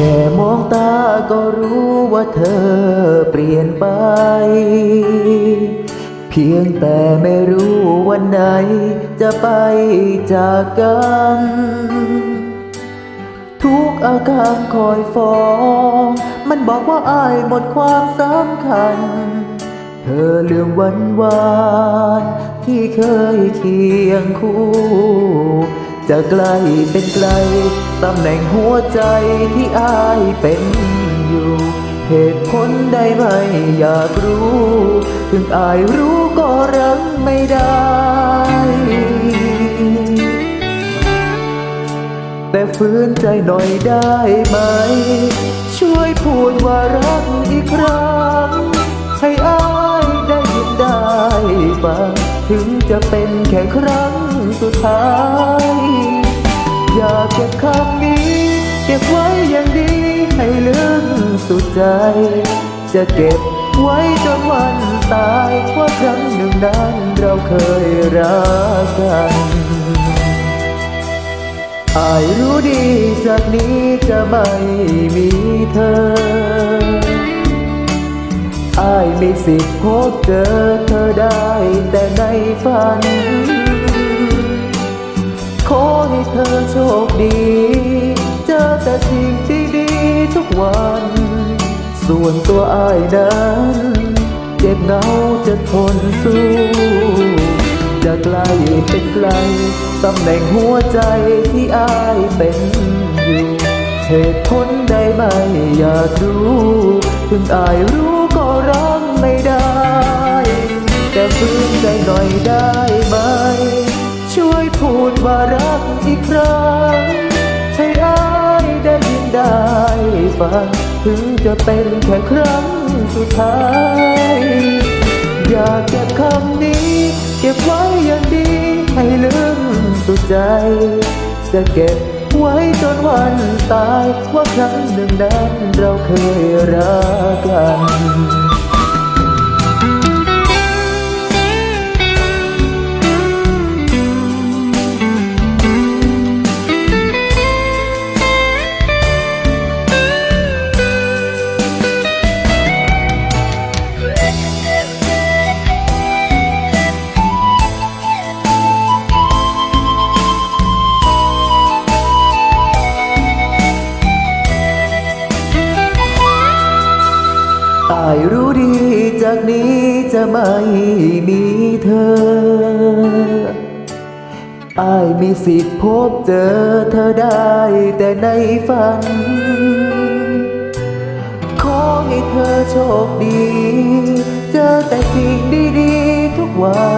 ค่มองตาก็รู้ว่าเธอเปลี่ยนไป เพียงแต่ไม่รู้วันไหนจะไปจากกัน ทุกอาการคอยฟ้อง มันบอกว่าอายหมดความสำคัญ เธอลืมวันวานที่เคยเคียงคู่ จะไกลเป็นไกล ตำแหน่งหัวใจที่อายเป็นอยู่ เหตุผลใดไม่อยากรู้ ถึงอายรู้ก็รังไม่ได้แต่ฝืนใจหน่อยได้ไหม ช่วยพูดว่ารักอีกครั้ง ให้อายได้ยินได้ฟังถึงจะเป็นแค่ครั้ง สุดท้าย อยากเก็บคำนี้ เก็บไว้อย่างดีให้ลึกสุดใจ จะเก็บไว้จนวันตายว่าครั้งหนึ่งนั้นเราเคยรักกันอายรู้ดีจากนี้จะไม่มีเธออายมีสิทธิ์พบเจอเธอได้แต่ในฝัน ขอให้เธอโชคดี เจอแต่สิ่งที่ดีทุกวัน ส่วนตัวอายนั้นเจ็บเหงาจะทนสู้จะไกลเป็นไกลตำแหน่งหัวใจที่อายเป็นอยู่ เหตุผลใดไม่อยากรู้ถึงอายรู้ก็รังไม่ได้ แต่ฟื้นใจหน่อยได้ ว่ารักอีกครั้งให้อายได้ยินได้ฟังถึงจะเป็นแค่ครั้งสุดท้าย อยากเก็บคำนี้ เก็บไว้อย่างดี ให้ลึกสุดใจ จะเก็บไว้จนวันตายว่าครั้งหนึ่งนั้นเราเคยรัก ดีจากนี้จะไม่มีเธออายมีสิทธิ์พบเจอเธอได้แต่ในฝัน ขอให้เธอโชคดี เจอแต่สิ่งดีๆทุกวัน